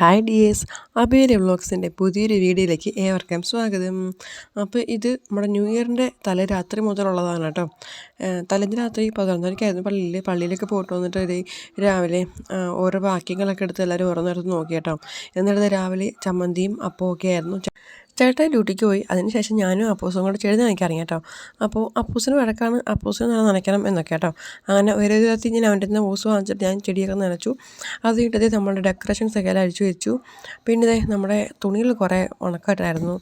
Hi dears അബേര വ്ളോഗ്സിന്റെ പുതിയൊരു വീഡിയോയിലേക്ക് ഏവർക്കും സ്വാഗതം. അപ്പോൾ ഇത് നമ്മുടെ ന്യൂ ഇയറിന്റെ തലേരാത്രി മുതലുള്ളതാണ് കേട്ടോ. തലേന്ന് രാത്രി പതിനൊന്നരക്കായിരുന്നു. പള്ളിയിൽ പള്ളിയിലൊക്കെ പോയിട്ട് വന്നിട്ട് ഒരു രാവിലെ ഓരോ വാക്യങ്ങളൊക്കെ എടുത്ത് എല്ലാവരും ഓരോന്നേരത്ത് നോക്കി കേട്ടോ. എന്നിട്ട് രാവിലെ ചമ്മന്തിയും അപ്പവും ഒക്കെ ആയിരുന്നു. ചേട്ടൻ ഡ്യൂട്ടിക്ക് പോയി. അതിനുശേഷം ഞാനും അപ്പൂസും കൂടെ ചെടി നനയ്ക്കാൻ ഇറങ്ങി കേട്ടോ അപ്പോൾ അപ്പൂസിന് വഴക്കാണ് അപ്പൂസിന് നല്ല നനയ്ക്കണം എന്നൊക്കെ കേട്ടോ. അങ്ങനെ ഒരു വിധത്തിൽ ഞാൻ അവന്റെ നിന്ന് ഊസ് വാങ്ങിച്ചിട്ട് ഞാൻ ചെടിയൊക്കെ നനച്ചു. അത് കഴിഞ്ഞിട്ട് നമ്മുടെ ഡെക്കറേഷൻസ് ഒക്കെ എല്ലാം അഴിച്ചു വെച്ചു. പിന്നെ ഇതേ നമ്മുടെ തുണികൾ കുറേ ഉണക്കായിട്ടായിരുന്നു.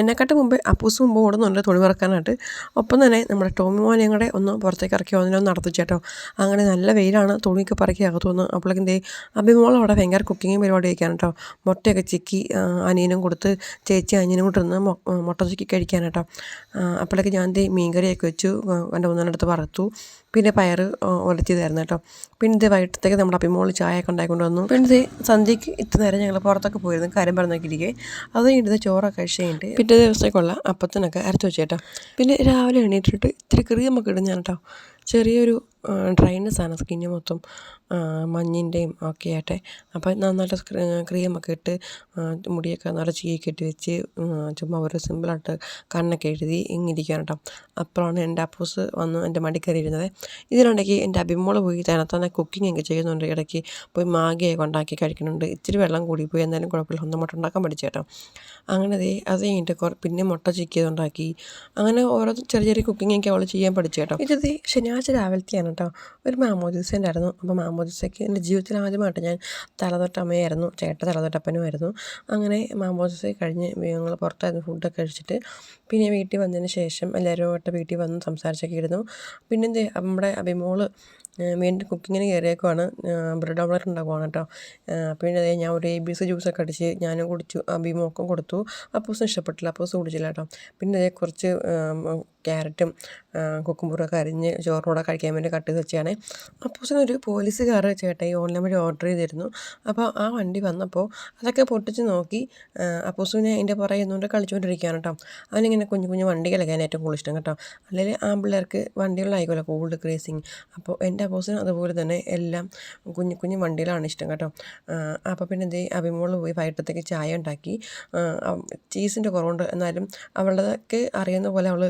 എന്നെക്കാട്ട് മുമ്പ് അപ്പൂസ് മുമ്പ് ഓടുന്നുണ്ട് തുണി പറക്കാനായിട്ട് ഒപ്പം തന്നെ നമ്മുടെ ടോമി മോനെ കൂടെ ഒന്ന് പുറത്തേക്ക് ഇറക്കി ഒന്ന് നടത്തിച്ചു കേട്ടോ അങ്ങനെ നല്ല വെയിലാണ് തുണിയൊക്കെ പറക്കി അകത്തു വന്ന് അപ്പോഴേക്കും ദേ അഭിമോൾ അവിടെ ഭയങ്കര കുക്കിങ്ങും പരിപാടിയൊക്കെയാണ് കേട്ടോ. മുട്ടയൊക്കെ ചിക്കി അനിയനും കൊടുത്ത് ചേച്ചി അനിയനും കൂടെ ഇരുന്ന് മുട്ട ചുക്കി കഴിക്കാൻ കേട്ടോ അപ്പോഴേക്ക് ഞാൻ ദേ മീൻകറിയൊക്കെ വെച്ചു. എന്റെ മൂന്നെണ്ണടുത്ത് വറുത്തു. പിന്നെ പയർ ഒലത്തിയതായിരുന്നു കേട്ടോ. പിന്നെ ഇത് വൈകിട്ടത്തേക്ക് നമ്മുടെ അപ്പിമോൾ ചായയൊക്കെ ഉണ്ടായിക്കൊണ്ട് വന്നു. പിന്നെ ഇത് സന്ധ്യയ്ക്ക് ഇത്ര നേരം ഞങ്ങൾ പുറത്തൊക്കെ പോയിരുന്നു. കാര്യം പറഞ്ഞൊക്കെ ഇരിക്കെ അത് കഴിഞ്ഞിട്ട് ചോറൊക്കെ കഴിച്ച് കഴിഞ്ഞിട്ട് പിറ്റേ ദിവസത്തേക്കുള്ള അപ്പത്തിനൊക്കെ അരച്ച് വെച്ചു കേട്ടോ പിന്നെ രാവിലെ എണീറ്റിട്ട് ഇത്തിരി ക്രീമൊക്കെ ഇടുന്ന കേട്ടോ. ചെറിയൊരു ഡ്രൈനസ് ആണ് സ്കിന്ന് മൊത്തം മഞ്ഞിന്റെയും ഒക്കെ ആയിട്ട് അപ്പോൾ നന്നായിട്ട് ക്രീമൊക്കെ ഇട്ട് മുടിയൊക്കെ നല്ല ചീയൊക്കെ ഇട്ട് വെച്ച് ചുമ്മാ ഒരു സിമ്പിളായിട്ട് കണ്ണൊക്കെ എഴുതി ഇങ്ങിരിക്കുകയാണ് കേട്ടോ അപ്പോഴാണ് എന്റെ അപ്പൂസ് വന്ന് എന്റെ മടി കയറി ഇരുന്നത് എന്റെ അഭിമോൾ പോയി തന്നെ ഒക്കെ ചെയ്യുന്നുണ്ട്. ഇടയ്ക്ക് പോയി മാഗിയൊക്കെ ഉണ്ടാക്കി കഴിക്കുന്നുണ്ട്. ഇച്ചിരി വെള്ളം കൂടി പോയി എന്തായാലും കുഴപ്പമില്ല. ഒന്നും മുട്ട ഉണ്ടാക്കാൻ പഠിച്ചു കേട്ടോ. അങ്ങനെ അത് കഴിഞ്ഞിട്ട് പിന്നെ മുട്ട ചിക്കിയത് ഉണ്ടാക്കി അങ്ങനെ ഓരോ ചെറിയ ചെറിയ കുക്കിംഗ് ഒക്കെ അവൾ ചെയ്യാൻ പഠിച്ചു കേട്ടോ. ഇത് ദേ ശനിയാഴ്ച രാവിലത്തെയാണ് കേട്ടോ ഒരു മാമോദിസ ഉണ്ടായിരുന്നു അപ്പോൾ മാമോദിസയ്ക്ക് എന്റെ ജീവിതത്തിൽ ആദ്യമായിട്ട് ഞാൻ തലതൊട്ടമ്മയായിരുന്നു. ചേട്ട തലതൊട്ടപ്പനുമായിരുന്നു. അങ്ങനെ മാമോദിസ കഴിഞ്ഞ് ഞങ്ങൾ പുറത്തായിരുന്നു ഫുഡൊക്കെ കഴിച്ചിട്ട്. പിന്നെ വീട്ടിൽ വന്നതിന് ശേഷം എല്ലാവരുമായിട്ട് വീട്ടിൽ വന്ന് സംസാരിച്ചൊക്കെ ഇരുന്നു പിന്നെന്തേ നമ്മുടെ അഭിമോൾ വീണ്ടും കുക്കിങ്ങിന് കയറിയേക്കുവാണ്. ബ്രെഡ് ഓംലെറ്റ് ഉണ്ടാക്കുവാണ് കേട്ടോ. പിന്നെ അതേ ഞാൻ ഒരു എ ബി സി ജ്യൂസൊക്കെ അടിച്ച് ഞാനും കുടിച്ചു. അഭിമുഖം കൊടുത്തു. അപ്പൂസിന് ഇഷ്ടപ്പെട്ടില്ല. അപ്പൂസ് കുടിച്ചില്ല കേട്ടോ. പിന്നെ അതേ കുറച്ച് ക്യാരറ്റും കുക്കുമ്പൂറൊക്കെ അരിഞ്ഞ് ചോറിനോടെ കഴിക്കാൻ വേണ്ടി കട്ട് വെച്ചാണ് അപ്പൂസിനൊരു പോലീസുകാർ ഈ ഓൺലൈൻ വഴി ഓർഡർ ചെയ്തിരുന്നു. അപ്പോൾ ആ വണ്ടി വന്നപ്പോൾ അതൊക്കെ പൊട്ടിച്ച് നോക്കി അപ്പൂസിനെ അതിന്റെ പുറകെ ഒന്നുകൊണ്ട് കളിച്ചുകൊണ്ടിരിക്കുകയാണ് കേട്ടോ. അവനിങ്ങനെ കുഞ്ഞു കുഞ്ഞു കളിക്കാൻ ഏറ്റവും കൂടുതൽ ഇഷ്ടം കേട്ടോ. അല്ലെങ്കിൽ ആമ്പിള്ളേർക്ക് വണ്ടികളിലായിക്കോല്ലോ കൂടുതൽ ക്രേസിങ് അപ്പോൾ എന്റെ അപ്പോസിന് അതുപോലെ തന്നെ എല്ലാം കുഞ്ഞു കുഞ്ഞു വണ്ടിയിലാണ് ഇഷ്ടം കേട്ടോ. അപ്പോൾ പിന്നെ ദേ അഭിമോൾ പോയി വൈകിട്ടത്തേക്ക് ചായ ഉണ്ടാക്കി. ചീസിന്റെ കുറവുണ്ട്. എന്നാലും അവളുടെതൊക്കെ അറിയുന്ന പോലെ അവൾ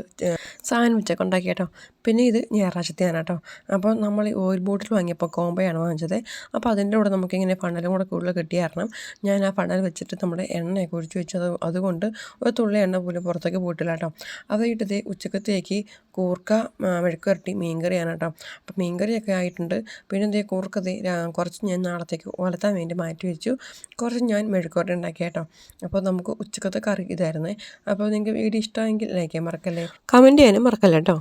സാൻഡ്വിച്ചൊക്കെ ഉണ്ടാക്കി കേട്ടോ. പിന്നെ ഇത് ഞായറാഴ്ചത്തെയാണ് കേട്ടോ. അപ്പോൾ നമ്മൾ ഓയിൽ ബോട്ടിൽ വാങ്ങിയപ്പോൾ കോമ്പയാണ് വാങ്ങിച്ചത്. അപ്പോൾ അതിന്റെ കൂടെ നമുക്കിങ്ങനെ ഫണലും കൂടെ കൂടുതൽ കിട്ടിയ കാരണം ഞാൻ ആ ഫണൽ വെച്ചിട്ട് നമ്മുടെ എണ്ണയൊക്കെ ഒഴിച്ച് വെച്ചത് അതുകൊണ്ട് ഒരു തുള്ളി എണ്ണ പോലും പുറത്തേക്ക് പോയിട്ടില്ല കേട്ടോ. അത് കഴിഞ്ഞിട്ട് ഉച്ചക്കത്തേക്ക് കൂർക്ക മെഴുക്കുരട്ടി മീൻകറിയാണ് കേട്ടോ. അപ്പോൾ മീൻകറിയൊക്കെ ആയിട്ടുണ്ട്. പിന്നെ എന്തേ കുറുക്കത് കുറച്ച് ഞാൻ നാളത്തേക്ക് ഒലത്താൻ വേണ്ടി മാറ്റി വെച്ചു. കുറച്ച് ഞാൻ മെഴുക്കോട്ട ഉണ്ടാക്കി കേട്ടോ. അപ്പോൾ നമുക്ക് ഉച്ചക്കത്തെ കറി ഇതായിരുന്നേ. അപ്പോൾ നിങ്ങൾക്ക് വീഡിയോ ഇഷ്ടമെങ്കിൽ ലൈക്ക് ചെയ്യാൻ മറക്കല്ലേ? കമന്റ് ചെയ്യാനും മറക്കല്ലേ കേട്ടോ